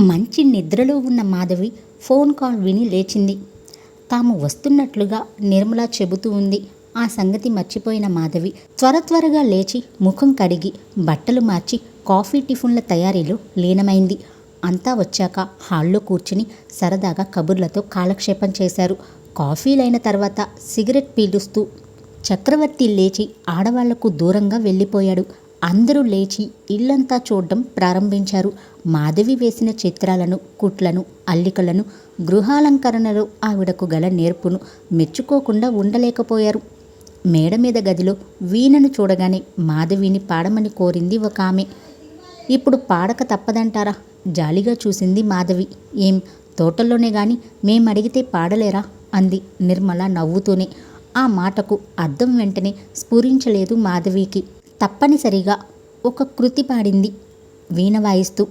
మంచి నిద్రలో ఉన్న మాధవి ఫోన్ కాల్ విని లేచింది. తాము వస్తున్నట్లుగా నిర్మల చెబుతూ ఉంది. ఆ సంగతి మర్చిపోయిన మాధవి త్వర త్వరగా లేచి ముఖం కడిగి బట్టలు మార్చి కాఫీ టిఫిన్ల తయారీలో లీనమైంది. అంతా వచ్చాక హాల్లో కూర్చుని సరదాగా కబుర్లతో కాలక్షేపం చేశారు. కాఫీలైన తర్వాత సిగరెట్ పీలుస్తూ చక్రవర్తి లేచి ఆడవాళ్ళకు దూరంగా వెళ్ళిపోయాడు. అందరూ లేచి ఇల్లంతా చూడడం ప్రారంభించారు. మాధవి వేసిన చిత్రాలను కుట్లను అల్లికలను గృహాలంకరణలో ఆవిడకు గల నేర్పును మెచ్చుకోకుండా ఉండలేకపోయారు. మేడ మీద గదిలో వీణను చూడగానే మాధవిని పాడమని కోరింది ఒక ఆమె. ఇప్పుడు పాడక తప్పదంటారా? జాలిగా చూసింది మాధవి. ఏం తోటల్లోనే గాని మేమడిగితే పాడలేరా అంది నిర్మల నవ్వుతూనే. ఆ మాటకు అర్థం వెంటనే స్ఫురించలేదు మాధవికి. తప్పనిసరిగా ఒక కృతి పాడింది. వీణ వాయిస్తూ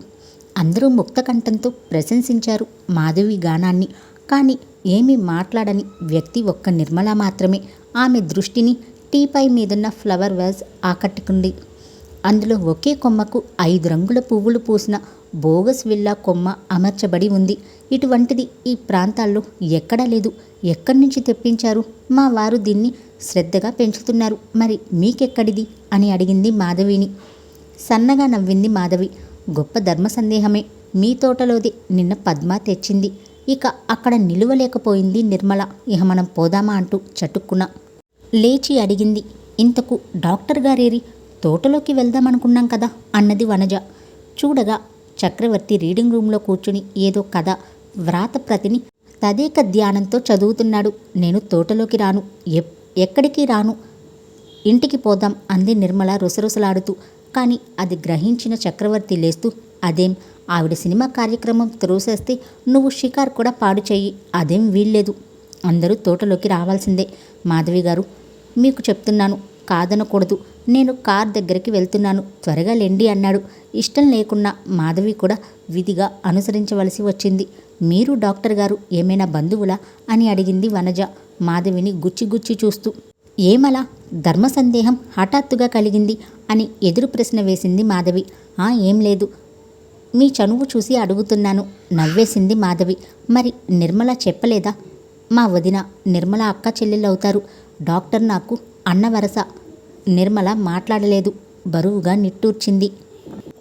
అందరూ ముక్తకంఠంతో ప్రశంసించారు మాధవి గానాన్ని. కానీ ఏమీ మాట్లాడని వ్యక్తి ఒక్క నిర్మల మాత్రమే. ఆమె దృష్టిని టీపై మీదున్న ఫ్లవర్ వాజ్ ఆకట్టుకుంది. అందులో ఒకే కొమ్మకు ఐదు రంగుల పువ్వులు పూసిన బోగస్ విల్లా కొమ్మ అమర్చబడి ఉంది. ఇటువంటిది ఈ ప్రాంతాల్లో ఎక్కడా లేదు. ఎక్కడి నుంచి తెప్పించారు? మా వారు దీన్ని శ్రద్ధగా పెంచుతున్నారు. మరి మీకెక్కడిది? అని అడిగింది మాధవిని. సన్నగా నవ్వింది మాధవి. గొప్ప ధర్మ సందేహమే. మీ తోటలోది నిన్న పద్మ తెచ్చింది. ఇక అక్కడ నిలువలేకపోయింది నిర్మల. ఇహ మనం పోదామా అంటూ చటుక్కున లేచి అడిగింది. ఇంతకు డాక్టర్ గారేరి? తోటలోకి వెళ్దామనుకున్నాం కదా అన్నది వనజ. చూడగా చక్రవర్తి రీడింగ్ రూమ్లో కూర్చుని ఏదో కథ వ్రాతప్రతిని తదేక ధ్యానంతో చదువుతున్నాడు. నేను తోటలోకి రాను. ఎప్ ఎక్కడికి రాను? ఇంటికి పోదాం అంది నిర్మల రుసరుసలాడుతూ. కానీ అది గ్రహించిన చక్రవర్తి లేస్తూ అదేం? ఆవిడ సినిమా కార్యక్రమం త్రోసేస్తే నువ్వు షికార్ కూడా పాడు చెయ్యి. అదేం వీల్లేదు. అందరూ తోటలోకి రావాల్సిందే. మాధవి గారు మీకు చెప్తున్నాను. కాదనకూడదు. నేను కార్ దగ్గరికి వెళ్తున్నాను. త్వరగా లెండి అన్నాడు. ఇష్టం లేకున్నా మాధవి కూడా విధిగా అనుసరించవలసి వచ్చింది. మీరు డాక్టర్ గారు ఏమైనా బంధువులా? అని అడిగింది వనజ. మాధవిని గుచ్చి గుచ్చి చూస్తూ ఏమలా? ధర్మ సందేహం హఠాత్తుగా కలిగింది అని ఎదురు ప్రశ్న వేసింది మాధవి. ఆ ఏం లేదు. మీ చనువు చూసి అడుగుతున్నాను. నవ్వేసింది మాధవి. మరి నిర్మల చెప్పలేదా? మా వదిన నిర్మల అక్క చెల్లెళ్ళవుతారు. డాక్టర్ నాకు అన్న వరస. నిర్మల మాట్లాడలేదు. బరువుగా నిట్టూర్చింది.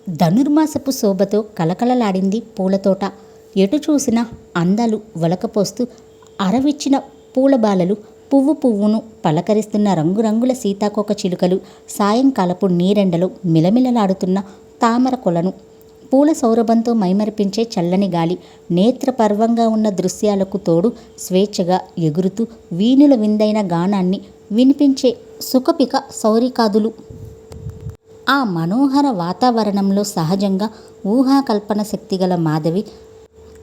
ధనుర్మాసపు శోభతో కలకలలాడింది పూలతోట. ఎటు చూసినా అందాలు వలకపోస్తూ అరవిచ్చిన పూలబాలలు పువ్వు పువ్వును పలకరిస్తున్న రంగురంగుల సీతాకోక చిలుకలు సాయంకాలపు నీరెండలో మిలమిలలాడుతున్న తామర కొలను పూల సౌరభంతో మైమరిపించే చల్లని గాలి నేత్రపర్వంగా ఉన్న దృశ్యాలకు తోడు స్వేచ్ఛగా ఎగురుతూ వీణుల విందైన గానాన్ని వినిపించే సుఖపిక సౌరికాదులు. ఆ మనోహర వాతావరణంలో సహజంగా ఊహాకల్పన శక్తిగల మాధవి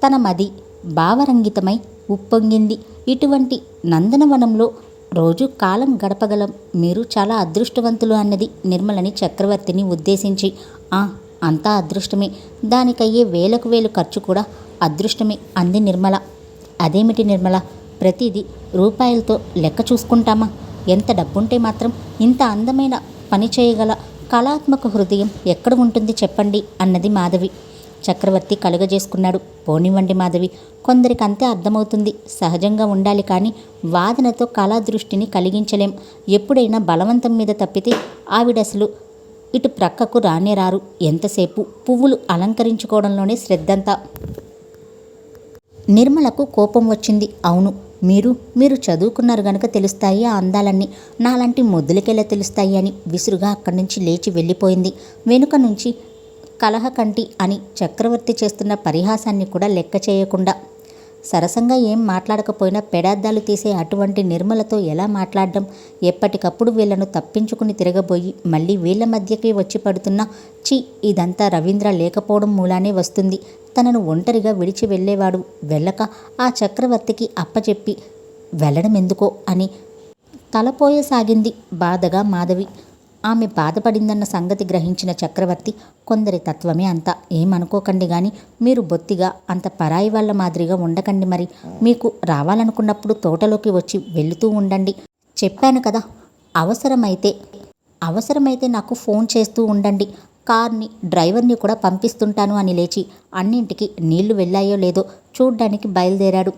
తన మది భావరంగితమై ఉప్పొంగింది. ఇటువంటి నందనవనంలో రోజు కాలం గడపగలం. మీరు చాలా అదృష్టవంతులు అన్నది నిర్మలని చక్రవర్తిని ఉద్దేశించి. ఆ అంతా అదృష్టమే. దానికయ్యే వేలకు వేలు ఖర్చు కూడా అదృష్టమే అంది నిర్మల. అదేమిటి నిర్మల? ప్రతిదీ రూపాయలతో లెక్క చూసుకుంటామా? ఎంత డబ్బుంటే మాత్రం ఇంత అందమైన పని చేయగల కళాత్మక హృదయం ఎక్కడ ఉంటుంది చెప్పండి అన్నది మాధవి. చక్రవర్తి కలుగజేసుకున్నాడు. పోనివ్వండి మాధవి కొందరికి అంతే అర్థమవుతుంది. సహజంగా ఉండాలి కానీ వాదనతో కళాదృష్టిని కలిగించలేం. ఎప్పుడైనా బలవంతం మీద తప్పితే ఆవిడసలు ఇటు ప్రక్కకు రానే రారు. ఎంతసేపు? పువ్వులు అలంకరించుకోవడంలోనే శ్రద్ధంతా. నిర్మలకు కోపం వచ్చింది. అవును మీరు మీరు చదువుకున్నారు గనుక తెలుస్తాయి ఆ అందాలన్నీ. నాలాంటి మొద్దులకెలా తెలుస్తాయి అని విసురుగా అక్కడి నుంచి లేచి వెళ్ళిపోయింది. వెనుక నుంచి కలహకంటి అని చక్రవర్తి చేస్తున్న పరిహాసాన్ని కూడా లెక్క చేయకుండా. సరసంగా ఏం మాట్లాడకపోయినా పెడార్థాలు తీసే అటువంటి నిర్మలతో ఎలా మాట్లాడడం? ఎప్పటికప్పుడు వీళ్ళను తప్పించుకుని తిరగబోయి మళ్ళీ వీళ్ళ మధ్యకే వచ్చి పడుతున్న చి ఇదంతా రవీంద్ర లేకపోవడం మూలానే వస్తుంది. తనను ఒంటరిగా విడిచి వెళ్ళేవాడు వెళ్ళక ఆ చక్రవర్తికి అప్పచెప్పి వెళ్ళడం ఎందుకో అని తలపోయసాగింది బాధగా మాధవి. ఆమె బాధపడిందన్న సంగతి గ్రహించిన చక్రవర్తి కొందరి తత్వమే అంత. ఏమనుకోకండి గాని మీరు బొత్తిగా అంత పరాయి వాళ్ళ మాదిరిగా ఉండకండి మరి. మీకు రావాలనుకున్నప్పుడు తోటలోకి వచ్చి వెళుతూ ఉండండి. చెప్పాను కదా అవసరమైతే అవసరమైతే నాకు ఫోన్ చేస్తూ ఉండండి. కార్ని డ్రైవర్ని కూడా పంపిస్తుంటాను అని లేచి అన్నింటికి నీళ్ళు వెళ్ళాయో లేదో చూడ్డానికి బయలుదేరాడు.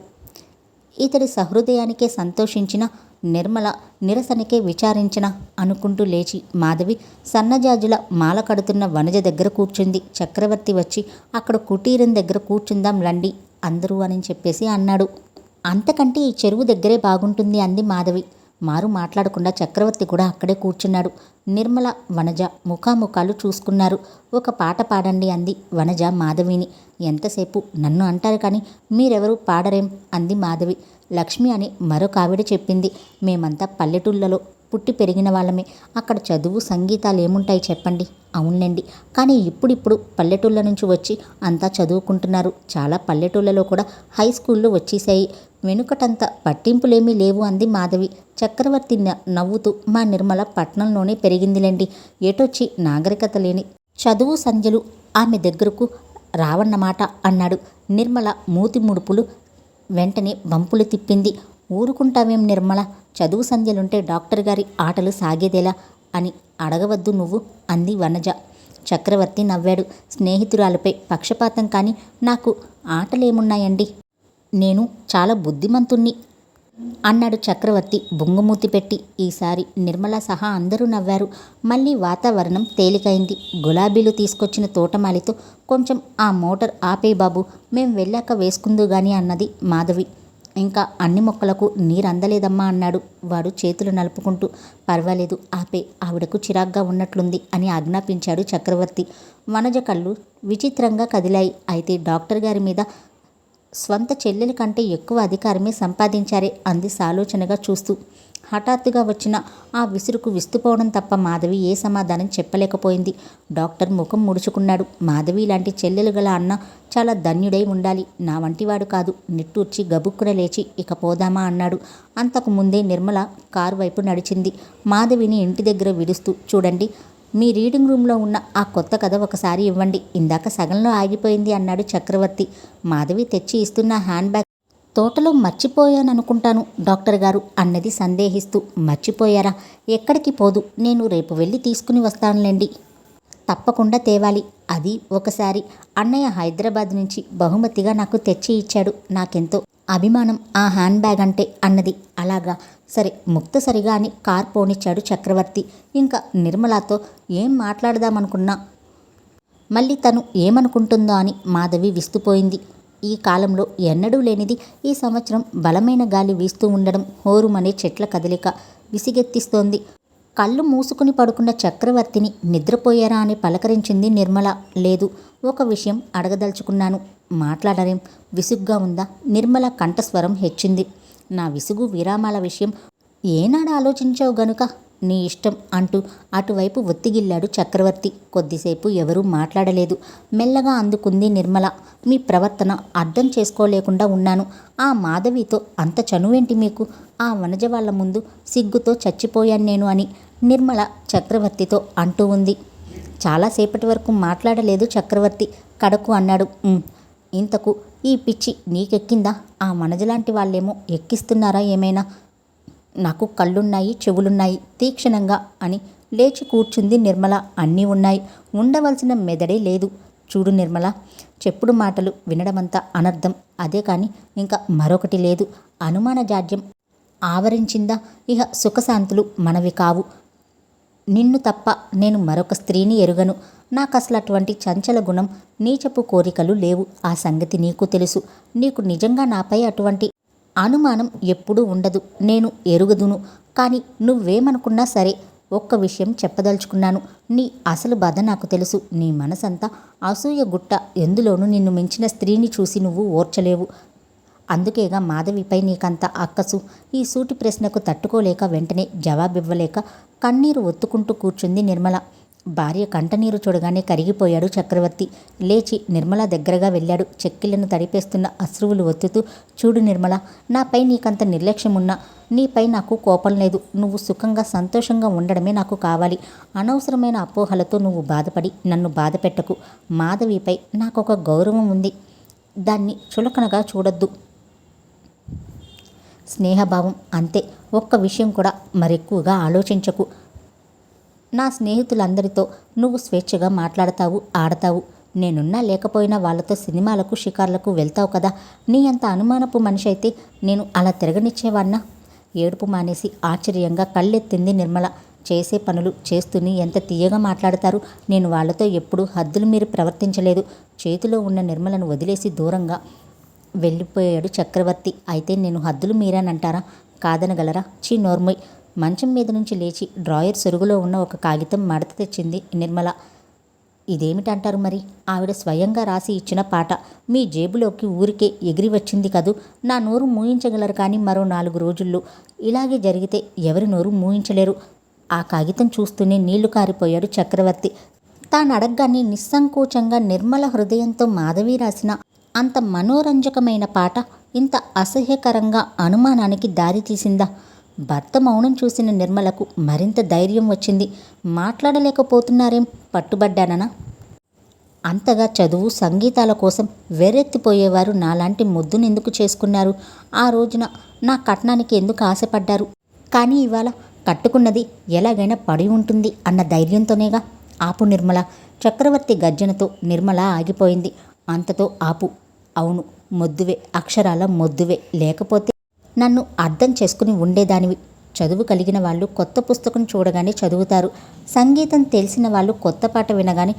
ఇతడి సహృదయానికే సంతోషించిన నిర్మల నిరసనకే విచారించిన అనుకుంటూ లేచి మాధవి సన్నజాజుల మాల కడుతున్న వనజ దగ్గర కూర్చుంది. చక్రవర్తి వచ్చి అక్కడ కుటీరం దగ్గర కూర్చుందాం రండి అందరూ అని చెప్పేసి అన్నాడు. అంతకంటే ఈ చెరువు దగ్గరే బాగుంటుంది అంది మాధవి. మారు మాట్లాడకుండా చక్రవర్తి కూడా అక్కడే కూర్చున్నాడు. నిర్మల వనజ ముఖాముఖాలు చూసుకున్నారు. ఒక పాట పాడండి అంది వనజ మాధవిని. ఎంతసేపు? నన్ను అంటారు కానీ మీరెవరు? పాడరేం? అంది మాధవి. లక్ష్మి అని మరొక ఆవిడ చెప్పింది. మేమంతా పల్లెటూళ్ళలో. పుట్టి పెరిగిన వాళ్ళమే. అక్కడ చదువు సంగీతాలు ఏముంటాయి చెప్పండి? అవునండి. కానీ ఇప్పుడిప్పుడు పల్లెటూళ్ళ నుంచి వచ్చి అంతా చదువుకుంటున్నారు. చాలా పల్లెటూళ్ళలో కూడా హై స్కూళ్ళు వచ్చేసాయి వెనుకటంత పట్టింపులేమీ లేవు అంది మాధవి. చక్రవర్తి నవ్వుతూ మా నిర్మల పట్నంలోనే పెరిగిందిలేండి. ఎటొచ్చి నాగరికత లేని చదువు సంధ్యలు ఆమె దగ్గరకు రావన్నమాట అన్నాడు. నిర్మల మూతి ముడుపులు వెంటనే వంపులు తిప్పింది. ఊరుకుంటావేం నిర్మల? చదువు సంధ్యలుంటే డాక్టర్ గారి ఆటలు సాగేదేలా? అని అడగవద్దు నువ్వు అంది వనజ. చక్రవర్తి నవ్వాడు. స్నేహితురాలపై పక్షపాతం కానీ నాకు ఆటలేమున్నాయండి? నేను చాలా బుద్ధిమంతుణ్ణి అన్నాడు చక్రవర్తి బొంగుమూతి పెట్టి. ఈసారి నిర్మల సహా అందరూ నవ్వారు. మళ్ళీ వాతావరణం తేలికైంది. గులాబీలు తీసుకొచ్చిన తోటమాలితో కొంచెం ఆ మోటార్ ఆపే బాబు మేం వెళ్ళాక వేసుకుందు గాని అన్నది మాధవి. ఇంకా అన్ని మొక్కలకు నీరు అందలేదమ్మా అన్నాడు. వాడు చేతులు నలుపుకుంటూ పర్వాలేదు ఆపే ఆవిడకు చిరాగ్గా ఉన్నట్లుంది అని ఆజ్ఞాపించాడు చక్రవర్తి. వనజ కళ్ళు విచిత్రంగా కదిలాయి. అయితే డాక్టర్ గారి మీద స్వంత చెల్లెల కంటే ఎక్కువ అధికారమే సంపాదించారే అంది సాలోచనగా చూస్తూ. హఠాత్తుగా వచ్చిన ఆ విసురుకు విస్తుపోవడం తప్ప మాధవి ఏ సమాధానం చెప్పలేకపోయింది. డాక్టర్ ముఖం ముడుచుకున్నాడు. మాధవి లాంటి చెల్లెలు గల అన్న చాలా ధన్యుడై ఉండాలి. నా వంటివాడు కాదు. నిట్టూర్చి గబుక్కున లేచి ఇక పోదామా అన్నాడు. అంతకు ముందే నిర్మల కారు వైపు నడిచింది. మాధవిని ఇంటి దగ్గర విడుస్తూ చూడండి మీ రీడింగ్ రూమ్లో ఉన్న ఆ కొత్త కథ ఒకసారి ఇవ్వండి. ఇందాక సగంలో ఆగిపోయింది అన్నాడు చక్రవర్తి. మాధవి తెచ్చి ఇస్తున్న హ్యాండ్ బ్యాగ్ తోటలో మర్చిపోయాననుకుంటాను డాక్టర్ గారు అన్నది సందేహిస్తూ. మర్చిపోయారా? ఎక్కడికి పోదు నేను రేపు వెళ్ళి తీసుకుని వస్తానులేండి. తప్పకుండా తేవాలి అది ఒకసారి. అన్నయ్య హైదరాబాద్ నుంచి బహుమతిగా నాకు తెచ్చి ఇచ్చాడు నాకెంతో అభిమానం ఆ హ్యాండ్ బ్యాగ్ అంటే అన్నది. అలాగా సరే ముక్తసరిగా అని కార్ పోనిచ్చాడు చక్రవర్తి. ఇంకా నిర్మలాతో ఏం మాట్లాడదామనుకున్నా? మళ్ళీ తను ఏమనుకుంటుందో అని మాధవి విస్తుపోయింది. ఈ కాలంలో ఎన్నడూ లేనిది ఈ సంవత్సరం బలమైన గాలి వీస్తూ ఉండడం హోరుమనే చెట్ల కదలిక విసిగెత్తిస్తోంది. కళ్ళు మూసుకుని పడుకున్న చక్రవర్తిని నిద్రపోయారా అని పలకరించింది నిర్మల. లేదు ఒక విషయం అడగదలుచుకున్నాను. మాట్లాడరేం? విసుగ్గా ఉందా? నిర్మల కంఠస్వరం హెచ్చింది. నా విసుగు విరామాల విషయం. ఏనాడు ఆలోచించావు గనుక? నీ ఇష్టం అంటూ అటువైపు ఒత్తిగిల్లాడు చక్రవర్తి. కొద్దిసేపు ఎవరూ మాట్లాడలేదు. మెల్లగా అందుకుంది నిర్మల. మీ ప్రవర్తన అర్థం చేసుకోలేకుండా ఉన్నాను. ఆ మాధవితో అంత చనువేంటి మీకు? ఆ వనజ వాళ్ళ ముందు సిగ్గుతో చచ్చిపోయాను నేను అని నిర్మల చక్రవర్తితో అంటూ ఉంది. చాలాసేపటి వరకు మాట్లాడలేదు చక్రవర్తి. కడకు అన్నాడు. ఇంతకు ఈ పిచ్చి నీకెక్కిందా? ఆ వనజలాంటి వాళ్ళేమో ఎక్కిస్తున్నారా ఏమైనా? నాకు కళ్ళున్నాయి చెవులున్నాయి తీక్షణంగా అని లేచి కూర్చుంది నిర్మల. అన్నీ ఉన్నాయి. ఉండవలసిన మెదడే లేదు. చూడు నిర్మల చెప్పుడు మాటలు వినడమంతా అనర్థం. అదే కానీ ఇంకా మరొకటి లేదు. అనుమాన జాడ్యం ఆవరించిందా? ఇహ సుఖశాంతులు మనవి కావు. నిన్ను తప్ప నేను మరొక స్త్రీని ఎరుగను. నాకు అసలు అటువంటి చంచల గుణం నీచపు కోరికలు లేవు. ఆ సంగతి నీకు తెలుసు. నీకు నిజంగా నాపై అటువంటి అనుమానం ఎప్పుడూ ఉండదు. నేను ఎరుగదును. కానీ నువ్వేమనుకున్నా సరే ఒక్క విషయం చెప్పదలుచుకున్నాను. నీ అసలు బాధ నాకు తెలుసు. నీ మనసంతా అసూయ గుట్ట ఎందులోనూ నిన్ను మించిన స్త్రీని చూసి నువ్వు ఓర్చలేవు. అందుకేగా మాధవిపై నీకంత అక్కసు. ఈ సూటి ప్రశ్నకు తట్టుకోలేక వెంటనే జవాబివ్వలేక కన్నీరు ఒత్తుకుంటూ కూర్చుంది నిర్మల. భార్య కంటనీరు చూడగానే కరిగిపోయాడు చక్రవర్తి. లేచి నిర్మల దగ్గరగా వెళ్ళాడు. చెక్కిళ్ళను తడిపేస్తున్న అశ్రువులు ఒత్తుతూ చూడు నిర్మల నాపై నీకంత నిర్లక్ష్యం ఉన్నా నీపై నాకు కోపం లేదు. నువ్వు సుఖంగా సంతోషంగా ఉండడమే నాకు కావాలి. అనవసరమైన అపోహలతో నువ్వు బాధపడి నన్ను బాధపెట్టకు మాధవిపై నాకు ఒక గౌరవం ఉంది. దాన్ని చులకనగా చూడొద్దు. స్నేహభావం అంతే. ఒక్క విషయం కూడా మరెక్కువగా ఆలోచించకు. నా స్నేహితులందరితో నువ్వు స్వేచ్ఛగా మాట్లాడతావు ఆడతావు. నేనున్నా లేకపోయినా వాళ్ళతో సినిమాలకు షికార్లకు వెళ్తావు కదా. నీ అంత అనుమానపు మనిషి అయితే నేను అలా తిరగనిచ్చేవాన్నా ఏడుపు మానేసి ఆశ్చర్యంగా కళ్ళెత్తింది నిర్మల. చేసే పనులు చేస్తూనే ఎంత తీయగా మాట్లాడతారు? నేను వాళ్ళతో ఎప్పుడూ హద్దులు మీరు ప్రవర్తించలేదు. చేతిలో ఉన్న నిర్మలను వదిలేసి దూరంగా వెళ్ళిపోయాడు చక్రవర్తి. అయితే నేను హద్దులు మీరానంటారా? కాదనగలరా? చీ నోర్మోయ్. మంచం మీద నుంచి లేచి డ్రాయర్ సొరుగులో ఉన్న ఒక కాగితం మడత తెచ్చింది నిర్మల. ఇదేమిటంటారు మరి? ఆవిడ స్వయంగా రాసి ఇచ్చిన పాట. మీ జేబులోకి ఊరికే ఎగిరి వచ్చింది కదూ? నా నోరు మూయించగలరు కానీ మరో నాలుగు రోజుల్లో. ఇలాగే జరిగితే ఎవరి నోరు మూయించలేరు ఆ కాగితం చూస్తూనే నీళ్ళు కారిపోయాడు చక్రవర్తి. తాను అడగగానే నిస్సంకోచంగా నిర్మల హృదయంతో మాధవి రాసిన అంత మనోరంజకమైన పాట. ఇంత అసహ్యకరంగా అనుమానానికి దారితీసిందా భర్త మౌనం చూసిన నిర్మలకు మరింత ధైర్యం వచ్చింది. మాట్లాడలేకపోతున్నారేం? పట్టుబడ్డాననా అంతగా చదువు సంగీతాల కోసం వేరెత్తిపోయేవారు నాలాంటి ముద్దునెందుకు చేసుకున్నారు? ఆ రోజున నా కట్నానికి ఎందుకు ఆశపడ్డారు? కానీ ఇవాళ కట్టుకున్నది ఎలాగైనా పడి ఉంటుంది అన్న ధైర్యంతోనేగా ఆపు నిర్మల. చక్రవర్తి గర్జనతో నిర్మల ఆగిపోయింది. అంతతో ఆపు. అవును మొద్దువే అక్షరాల మొద్దువే. లేకపోతే నన్ను అర్థం చేసుకుని ఉండేదానివి. చదువు కలిగిన వాళ్ళు కొత్త పుస్తకం చూడగానే చదువుతారు. సంగీతం తెలిసిన వాళ్ళు కొత్త పాట వినగానే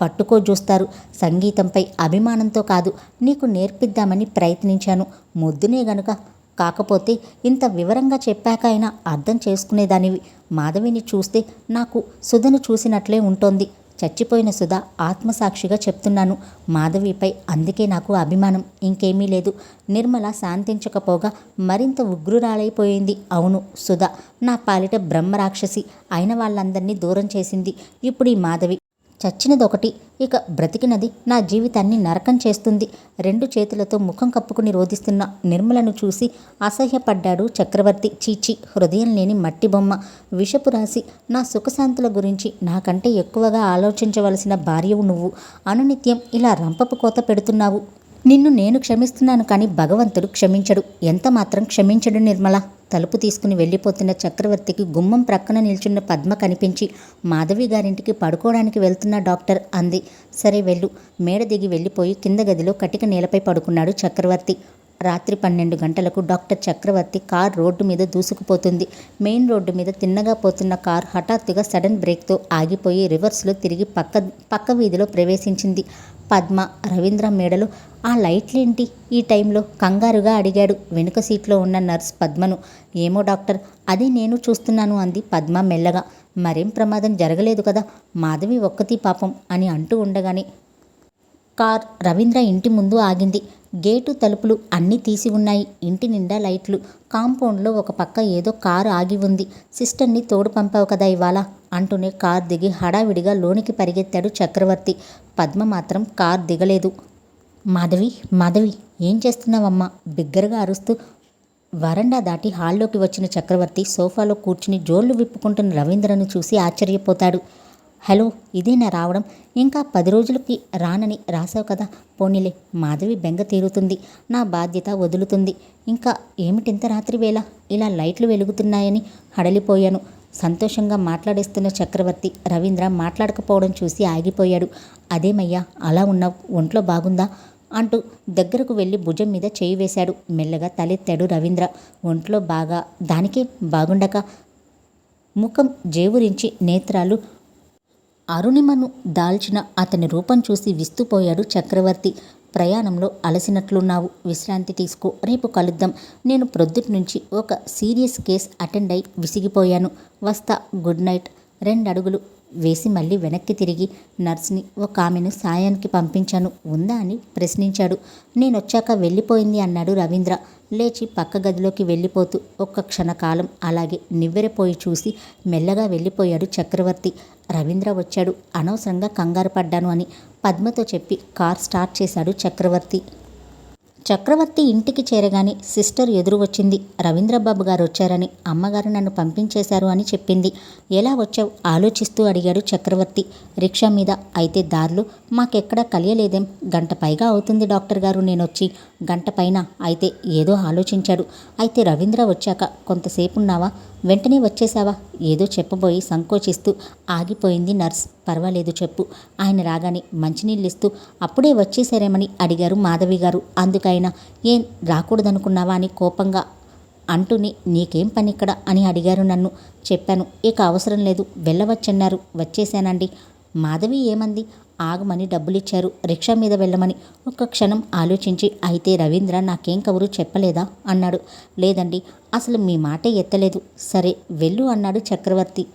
పట్టుకో చూస్తారు. సంగీతంపై అభిమానంతో కాదు నీకు నేర్పిద్దామని ప్రయత్నించాను. ముద్దునే గనుక కాకపోతే ఇంత వివరంగా చెప్పాక అయినా అర్థం చేసుకునేదానివి. మాధవిని చూస్తే నాకు సుధను చూసినట్లే ఉంటోంది. చచ్చిపోయిన సుధా ఆత్మసాక్షిగా చెప్తున్నాను. మాధవిపై అందుకే నాకు అభిమానం. ఇంకేమీ లేదు. నిర్మల శాంతించకపోగా మరింత ఉగ్రురాలైపోయింది. అవును సుధా నా పాలిట బ్రహ్మరాక్షసి అయిన వాళ్ళందరినీ దూరం చేసింది. ఇప్పుడు ఈ మాధవి చచ్చినదొకటి. ఇక బ్రతికినది నా జీవితాన్ని నరకం చేస్తుంది. రెండు చేతులతో ముఖం కప్పుకుని రోధిస్తున్న నిర్మలను చూసి అసహ్యపడ్డాడు చక్రవర్తి. చీచి హృదయం లేని మట్టి బొమ్మ. విషపు రాసి నా సుఖశాంతుల గురించి నాకంటే ఎక్కువగా ఆలోచించవలసిన భార్యవు నువ్వు. అనునిత్యం ఇలా రంపపు కోత పెడుతున్నావు. నిన్ను నేను క్షమిస్తున్నాను కానీ భగవంతుడు క్షమించడు. ఎంత మాత్రం క్షమించడు నిర్మల. తలుపు తీసుకుని వెళ్ళిపోతున్న చక్రవర్తికి గుమ్మం ప్రక్కన నిల్చున్న పద్మ కనిపించి మాధవి గారింటికి పడుకోవడానికి వెళ్తున్న డాక్టర్ అంది. సరే వెళ్ళు. మేడ దిగి వెళ్ళిపోయి కింద గదిలో కటిక నేలపై పడుకున్నాడు చక్రవర్తి. రాత్రి పన్నెండు గంటలకు డాక్టర్ చక్రవర్తి కార్ రోడ్డు మీద దూసుకుపోతుంది. మెయిన్ రోడ్డు మీద తిన్నగా పోతున్న కార్ హఠాత్తుగా సడన్ బ్రేక్తో ఆగిపోయి రివర్స్లో తిరిగి పక్క పక్క వీధిలో ప్రవేశించింది. పద్మ రవీంద్ర మేడలో. ఆ లైట్లేంటి? ఈ టైంలో కంగారుగా అడిగాడు వెనుక సీట్లో ఉన్న నర్స్ పద్మను. ఏమో డాక్టర్ అది నేను చూస్తున్నాను అంది పద్మ మెల్లగా. మరేం ప్రమాదం జరగలేదు కదా? మాధవి ఒక్కతి పాపం అని అంటూ ఉండగానే కార్ రవీంద్ర ఇంటి ముందు ఆగింది. గేటు తలుపులు అన్నీ తీసి ఉన్నాయి. ఇంటి నిండా లైట్లు. కాంపౌండ్లో ఒక పక్క ఏదో కారు ఆగి ఉంది. సిస్టర్ని తోడు పంపావు కదా ఇవాళ? అంటూనే కార్ దిగి హడావిడిగా లోనికి పరిగెత్తాడు చక్రవర్తి. పద్మ మాత్రం కార్ దిగలేదు. మాధవి మాధవి ఏం చేస్తున్నావమ్మా? బిగ్గరగా అరుస్తూ వరండా దాటి హాల్లోకి వచ్చిన చక్రవర్తి సోఫాలో కూర్చుని జోళ్ళు విప్పుకుంటున్న రవీంద్రను చూసి ఆశ్చర్యపోతాడు. హలో ఇదేనా రావడం? ఇంకా పది రోజులకి రానని రాసావు కదా? పోనీలే మాధవి బెంగ తీరుతుంది. నా బాధ్యత వదులుతుంది. ఇంకా ఏమిటింత రాత్రి వేళ ఇలా లైట్లు వెలుగుతున్నాయని హడలిపోయాను. సంతోషంగా మాట్లాడేస్తున్న చక్రవర్తి రవీంద్ర మాట్లాడకపోవడం చూసి ఆగిపోయాడు. అదేమయ్యా అలా ఉన్నావు ఒంట్లో బాగుందా? అంటూ దగ్గరకు వెళ్ళి భుజం మీద చేయి వేశాడు. మెల్లగా తలెత్తాడు రవీంద్ర. ఒంట్లో బాగా దానికే బాగుండక? ముఖం జేవురించి నేత్రాలు అరుణిమను దాల్చిన అతని రూపం చూసి విస్తుపోయాడు చక్రవర్తి. ప్రయాణంలో అలసినట్లున్నావు. విశ్రాంతి తీసుకో. రేపు కలుద్దాం. నేను ప్రొద్దుటి నుంచి ఒక సీరియస్ కేస్ అటెండ్ అయి విసిగిపోయాను. వస్తా. Good night. రెండు అడుగులు వేసి మళ్ళీ వెనక్కి తిరిగి నర్స్ని ఒక ఆమెను సాయానికి పంపించాను ఉందా? అని ప్రశ్నించాడు. నేనొచ్చాక వెళ్ళిపోయింది అన్నాడు రవీంద్ర. లేచి పక్క గదిలోకి వెళ్ళిపోతూ ఒక్క క్షణకాలం అలాగే నివ్వెరపోయి చూసి మెల్లగా వెళ్ళిపోయాడు చక్రవర్తి. రవీంద్ర వచ్చాడు. అనవసరంగా కంగారు పడ్డాను అని పద్మతో చెప్పి కార్ స్టార్ట్ చేశాడు చక్రవర్తి. చక్రవర్తి ఇంటికి చేరగానే సిస్టర్ ఎదురు వచ్చింది. రవీంద్రబాబు గారు వచ్చారని అమ్మగారు నన్ను పంపించేశారు అని చెప్పింది. ఎలా వచ్చావు? ఆలోచిస్తూ అడిగాడు చక్రవర్తి. రిక్షా మీద అయితే దారులు మాకెక్కడా కలియలేదేం? గంట పైగా అవుతుంది డాక్టర్ గారు నేను వచ్చి గంట పైన అయితే ఏదో ఆలోచించాడు. అయితే రవీంద్ర వచ్చాక కొంతసేపు ఉన్నావా వెంటనే వచ్చేసావా ఏదో చెప్పబోయి సంకోచిస్తూ ఆగిపోయింది నర్స్. పర్వాలేదు చెప్పు. ఆయన రాగానే మంచినీళ్ళు ఇస్తూ అప్పుడే వచ్చేసారేమని అడిగారు మాధవి గారు. అందుకైనా ఏం రాకూడదనుకున్నావా అని కోపంగా అంటూనే నీకేం పని ఇక్కడ అని అడిగారు నన్ను. చెప్పాను. ఇక అవసరం లేదు. వెళ్ళవచ్చన్నారు. వచ్చేసానండి మాధవి ఏమంది? ఆగమని డబ్బులిచ్చారు. రిక్షా మీద వెళ్ళమని ఒక్క క్షణం ఆలోచించి అయితే రవీంద్ర నాకేం కబురు చెప్పలేదా? అన్నాడు. లేదండి అసలు మీ మాటే ఎత్తలేదు. సరే వెళ్ళు అన్నాడు చక్రవర్తి.